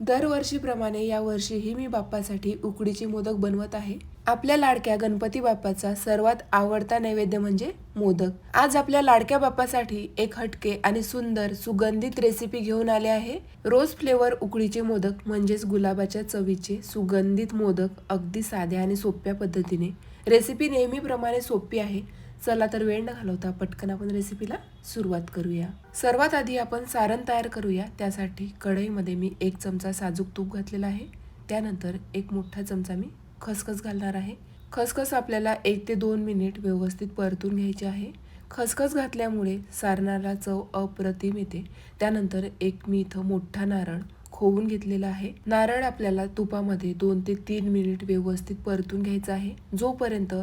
दरवर्षीप्रमाणे यावर्षीही मी बाप्पासाठी उकडीचे मोदक बनवत आहे. आपल्या लाडक्या गणपती बाप्पाचा सर्वात आवडता नैवेद्य म्हणजे मोदक. आज आपल्या लाडक्या बाप्पासाठी एक हटके आणि सुंदर सुगंधित रेसिपी घेऊन आले आहे. रोज फ्लेवर उकडीचे मोदक म्हणजेच गुलाबाच्या चवीचे सुगंधित मोदक अगदी साध्या आणि सोप्या पद्धतीने. रेसिपी नेहमीप्रमाणे सोपी आहे. चला तर वेळ न घालवता पटकन आपण रेसिपीला सुरुवात करूया. सर्वात आधी आपण सारण तयार करूया. त्यासाठी कढईमध्ये मी एक चमचा साजूक तूप घातलेला आहे. त्यानंतर एक मोठा चमचा मी खसखस घालणार आहे. खसखस आपल्याला एक ते दोन मिनिट व्यवस्थित परतून घ्यायची आहे. खसखस घातल्यामुळे सारणाला चव अप्रतिम येते. त्यानंतर एक मी इथं मोठा नारळ खोवून घेतलेला आहे. नारळ आपल्याला तुपामध्ये दोन ते तीन मिनिट व्यवस्थित परतून घ्यायचा आहे. जोपर्यंत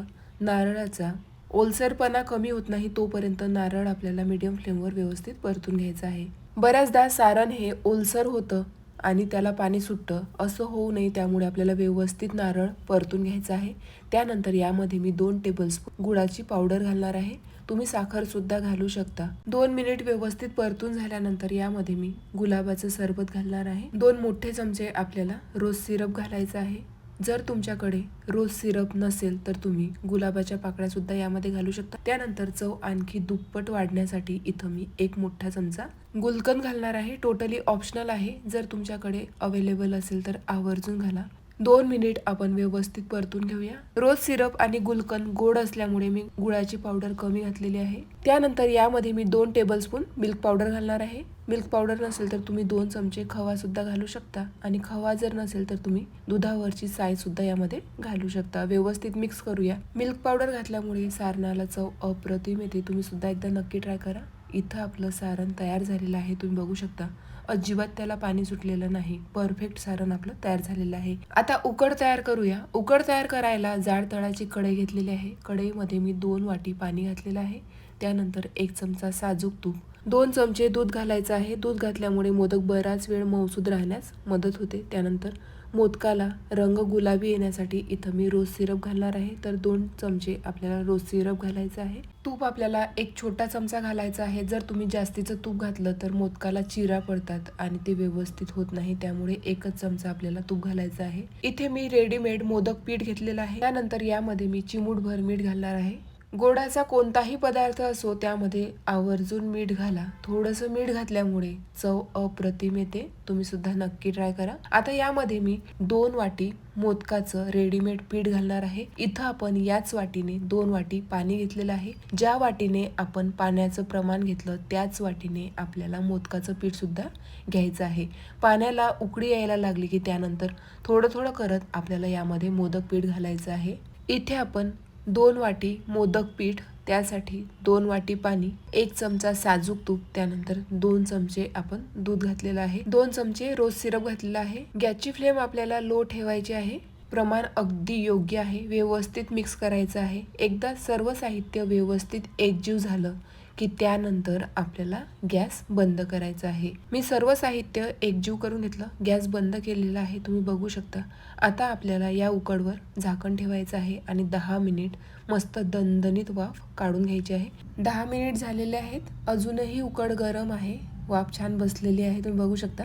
नारळाचा ओलसरपणा कमी होत नाही तोपर्यंत नारळ आपल्याला मीडियम फ्लेमवर व्यवस्थित परतून घ्यायचं आहे. बऱ्याचदा सारण हे ओलसर होतं आणि त्याला पाणी सुटतं. असं होऊ नये त्यामुळे आपल्याला व्यवस्थित नारळ परतून घ्यायचं आहे. त्यानंतर यामध्ये मी दोन टेबलस्पून गुळाची पावडर घालणार आहे. तुम्ही साखरसुद्धा घालू शकता. दोन मिनिट व्यवस्थित परतून झाल्यानंतर यामध्ये मी गुलाबाचं सरबत घालणार आहे. दोन मोठे चमचे आपल्याला रोज सिरप घालायचा आहे. जर तुमच्याकडे रोज सिरप नसेल तर तुम्ही गुलाबाच्या पाकळ्या सुद्धा यामध्ये घालू शकता. त्यानंतर चव आणखी दुप्पट वाढण्यासाठी इथं मी एक मोठा चमचा गुलकंद घालणार आहे. टोटली ऑप्शनल आहे. जर तुमच्याकडे अवेलेबल असेल तर आवर्जून घाला. दोन मिनिट आपण व्यवस्थित परतून घेऊया. रोज सिरप आणि गुलकंद गोड असल्यामुळे मी गुळाची पावडर कमी घातलेली आहे. त्यानंतर यामध्ये मी दोन टेबलस्पून मिल्क पावडर घालणार आहे. मिल्क पावडर नसेल तर तुम्ही दोन चमचे खवा सुद्धा घालू शकता आणि खवा जर नसेल तर तुम्ही दुधावरची साय सुद्धा यामध्ये घालू शकता. व्यवस्थित मिक्स करूया. मिल्क पावडर घातल्यामुळे सारणाला चव अप्रतिम येते. तुम्ही सुद्धा एकदा नक्की ट्राय करा. इथं आपलं सारण तयार झालेलं आहे तुम्ही बघू शकता. अजिबात त्याला पाणी सुटलेलं नाही. परफेक्ट सारण आपलं तयार झालेलं आहे. आता उकड तयार करूया. उकड तयार करायला जाड तळाची कढई घेतलेली आहे. कढईमध्ये मी दोन वाटी पाणी घातलेलं आहे. त्यानंतर एक चमचा साजूक तूप. दोन चमचे दूध घालायचं आहे. दूध घातल्यामुळे मोदक बराच वेळ मौसूद राहण्यास मदत होते. त्यानंतर मोदकाला रंग गुलाबी येण्यासाठी इथं मी रोज सिरप घालणार आहे. तर दोन चमचे आपल्याला रोज सिरप घालायचं आहे. तूप आपल्याला एक छोटा चमचा घालायचा आहे. जर तुम्ही जास्तीचं तूप घातलं तर मोदकाला चिरा पडतात आणि ते व्यवस्थित होत नाही. त्यामुळे एकच चमचा आपल्याला तूप घालायचा आहे. इथे मी रेडीमेड मोदक पीठ घेतलेलं आहे. त्यानंतर यामध्ये मी चिमूटभर मीठ घालणार आहे. गोडाचा कोणताही पदार्थ असो त्यामध्ये आवर्जून मीठ घाला. थोडंसं मीठ घातल्यामुळे चव अप्रतिम येते. तुम्ही सुद्धा नक्की ट्राय करा. आता यामध्ये मी दोन वाटी मोदकाचं रेडीमेड पीठ घालणार आहे. इथं आपण याच वाटीने दोन वाटी पाणी घेतलेलं आहे. ज्या वाटीने आपण पाण्याचं प्रमाण घेतलं त्याच वाटीने आपल्याला मोदकाचं पीठ सुद्धा घ्यायचं आहे. पाण्याला उकडी यायला लागली की त्यानंतर थोडं थोडं करत आपल्याला यामध्ये मोदक पीठ घालायचं आहे. इथे आपण दोन वाटी मोदक पीठ त्यासाठी दोन वाटी पाणी एक चमचा साजूक तूप त्यानंतर दोन चमचे आपण दूध घातलेलं आहे. दोन चमचे रोज सिरप घातलेला आहे. गॅसची फ्लेम आपल्याला लो ठेवायची आहे. प्रमाण अगदी योग्य आहे व्यवस्थित मिक्स करायचं आहे. एकदा सर्व साहित्य व्यवस्थित एकजीव झालं की त्यानंतर आपल्याला गॅस बंद करायचा आहे. मी सर्व साहित्य एकजीव करून घेतलं गॅस बंद केलेला आहे तुम्ही बघू शकता. आता आपल्याला या उकडवर झाकण ठेवायचं आहे आणि दहा मिनिट मस्त दणदणीत वाफ काढून घ्यायची आहे. दहा मिनिट झालेले आहेत अजूनही उकड गरम आहे वाफ छान बसलेली आहे तुम्ही बघू शकता.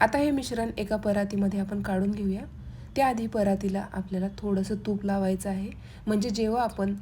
आता हे मिश्रण एका परातीमध्ये आपण काढून घेऊया. त्याआधी परातीला आपल्याला थोडंसं तूप लावायचं आहे. म्हणजे जेव्हा आपण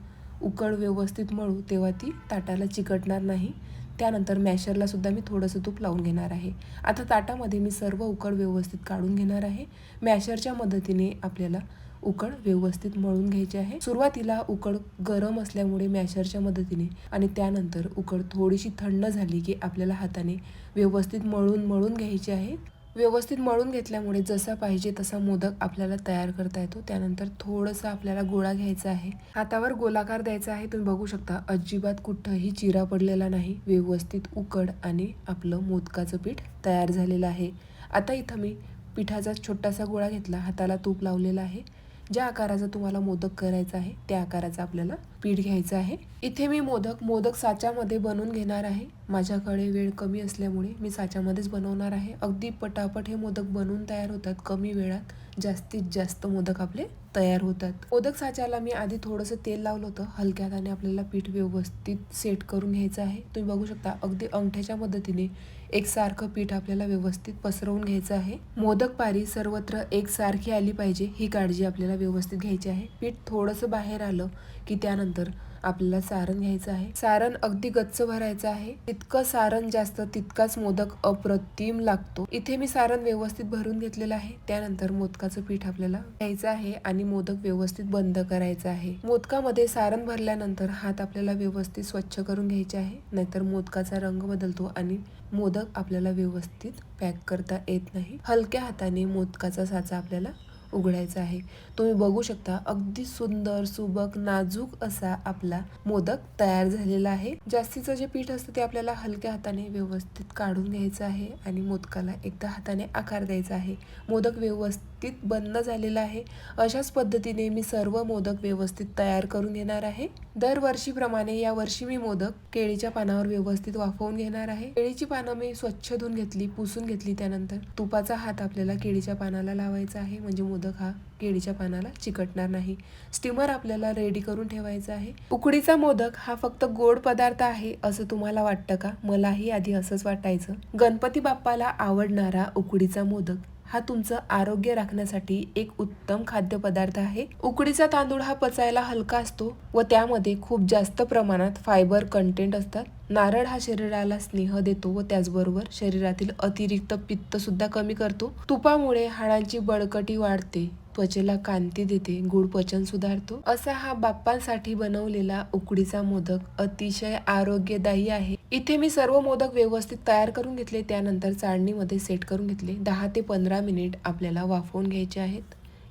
उकड व्यवस्थित मळू तेव्हा ती ताटाला चिकटणार नाही. त्यानंतर मॅशरला सुद्धा मी थोडंसं तूप लावून घेणार आहे. आता ताटामध्ये मी सर्व उकड व्यवस्थित काढून घेणार आहे. मॅशरच्या मदतीने आपल्याला उकड व्यवस्थित मळून घ्यायची आहे. सुरुवातीला उकड गरम असल्यामुळे मॅशरच्या मदतीने आणि त्यानंतर उकड थोडीशी थंड झाली की आपल्याला हाताने व्यवस्थित मळून मळून घ्यायची आहे. व्यवस्थित मळून घेतल्यामुळे जसा पाहिजे तसा मोदक आपल्याला तयार करता येतो. त्यानंतर थोडंसं आपल्याला गोळा घ्यायचा आहे. हातावर गोलाकार द्यायचा आहे. तुम्ही बघू शकता अजिबात कुठंही चिरा पडलेला नाही. व्यवस्थित उकड आणि आपलं मोदकाचं पीठ तयार झालेलं आहे. आता इथं मी पिठाचा छोटासा गोळा घेतला. हाताला तूप लावलेला आहे. ज्या आकाराचा तुम्हाला मोदक करायचा आहे त्या आकाराचा आपल्याला पीठ घ्यायचं आहे. इथे मी मोदक मोदक साच्यामध्ये बनवून घेणार आहे. माझ्याकडे वेळ कमी असल्यामुळे मी साच्यामध्येच बनवणार आहे. अगदी पटापट हे मोदक बनवून तयार होतात कमी वेळात. जास्तीत जास्त मोदक आपले तयार होतात. मोदक साच्याला मी आधी थोडंसं तेल लावलं होतं. हलक्या आणि आपल्याला पीठ व्यवस्थित सेट करून घ्यायचं आहे. तुम्ही बघू शकता अगदी अंगठ्याच्या मदतीने एकसारखं पीठ आपल्याला व्यवस्थित पसरवून घ्यायचं आहे. मोदक पारी सर्वत्र एकसारखी आली पाहिजे ही काळजी आपल्याला व्यवस्थित घ्यायची आहे. पीठ थोडंसं बाहेर आलं की त्यानंतर आपल्याला सारण घ्यायचं आहे. सारण अगदी गच्च भरायचं आहे. तितकं सारण जास्त तितकाच मोदक अप्रतिम लागतो. इथे मी सारण व्यवस्थित भरून घेतलेलं आहे. त्यानंतर मोदकाचं पीठ आपल्याला घ्यायचं आहे आणि मोदक व्यवस्थित बंद करायचं आहे. मोदकामध्ये सारण भरल्यानंतर हात आपल्याला व्यवस्थित स्वच्छ करून घ्यायचे आहे. नाहीतर मोदकाचा रंग बदलतो आणि मोदक आपल्याला व्यवस्थित पॅक करता येत नाही. हलक्या हाताने मोदकाचा साचा आपल्याला उघडायचा आहे. तुम्ही बघू शकता अगदी सुंदर सुबक नाजूक असा आपला मोदक तयार झालेला आहे. जास्तीचं जे पीठ असतं ते आपल्याला हलक्या हाताने व्यवस्थित काढून घ्यायचं आहे आणि मोदकाला एकदा हाताने आकार द्यायचा आहे. मोदक व्यवस्थित बंद झालेला आहे. अशाच पद्धतीने मी सर्व मोदक व्यवस्थित तयार करून घेणार आहे. दरवर्षीप्रमाणे या वर्षी मी मोदक केळीच्या पानावर व्यवस्थित वाफवून घेणार आहे. केळीची पानं मी स्वच्छ धुवून घेतली पुसून घेतली त्यानंतर तुपाचा हात आपल्याला केळीच्या पानाला लावायचा आहे. म्हणजे मोदक हा केळीच्या पानाला चिकटणार नाही. स्टीमर आपल्याला रेडी करून ठेवायचा आहे. उकडीचा मोदक हा फक्त गोड पदार्थ आहे असं तुम्हाला वाटतं का? मलाही आधी असंच वाटायचं. गणपती बाप्पाला आवडणारा उकडीचा मोदक हा तुमचं आरोग्य राखण्यासाठी एक उत्तम खाद्यपदार्थ आहे. उकडीचा तांदूळ हा पचायला हलका असतो व त्यामध्ये खूप जास्त प्रमाणात फायबर कंटेंट असतात. नारळ हा शरीराला स्नेह देतो व त्याचबरोबर शरीरातील अतिरिक्त पित्त सुद्धा कमी करतो. तुपामुळे हाडांची बळकटी वाढते. त्वचेला कांती देते गुड पचन सुधारतो. असा हा बाप्पांसाठी बनवलेला उकडीचा मोदक अतिशय आरोग्यदायी आहे. इथे मी सर्व मोदक व्यवस्थित तयार करून घेतले त्यानंतर चाळणीमध्ये सेट करून घेतले. दहा ते पंधरा मिनिट आपल्याला वाफवून घ्यायचे आहेत.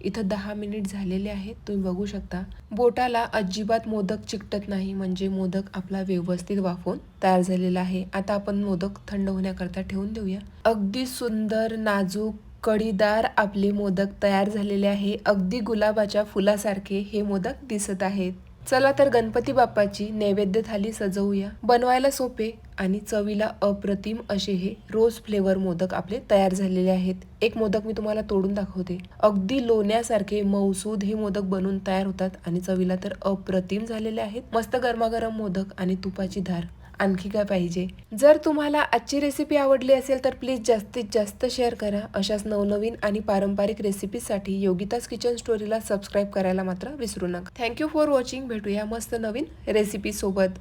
इथं दहा मिनिट झालेले आहेत. तुम्ही बघू शकता बोटाला अजिबात मोदक चिकटत नाही म्हणजे मोदक आपला व्यवस्थित वाफवून तयार झालेला आहे. आता आपण मोदक थंड होण्याकरता ठेवून देऊया. अगदी सुंदर नाजूक कडीदार आपले मोदक तयार झालेले आहे. अगदी गुलाबाच्या फुलासारखे हे मोदक दिसत आहेत. चला तर गणपती बाप्पाची नैवेद्य थाली सजवूया. बनवायला सोपे आणि चवीला अप्रतिम असे हे रोज फ्लेवर मोदक आपले तयार झालेले आहेत. एक मोदक मी तुम्हाला तोडून दाखवते. अगदी लोण्यासारखे मौसूद हे मोदक बनून तयार होतात आणि चवीला तर अप्रतिम झालेले आहेत. मस्त गरमागरम मोदक आणि तुपाची धार. आणखी काय पाहिजे? जर तुम्हाला आजची रेसिपी आवडली असेल तर प्लीज जास्तीत जास्त शेअर करा. अशाच नवनवीन आणि पारंपरिक रेसिपीसाठी योगिताज किचन स्टोरीला सबस्क्राईब करायला मात्र विसरू नका. थँक्यू फॉर वॉचिंग भेटूया मस्त नवीन रेसिपीसोबत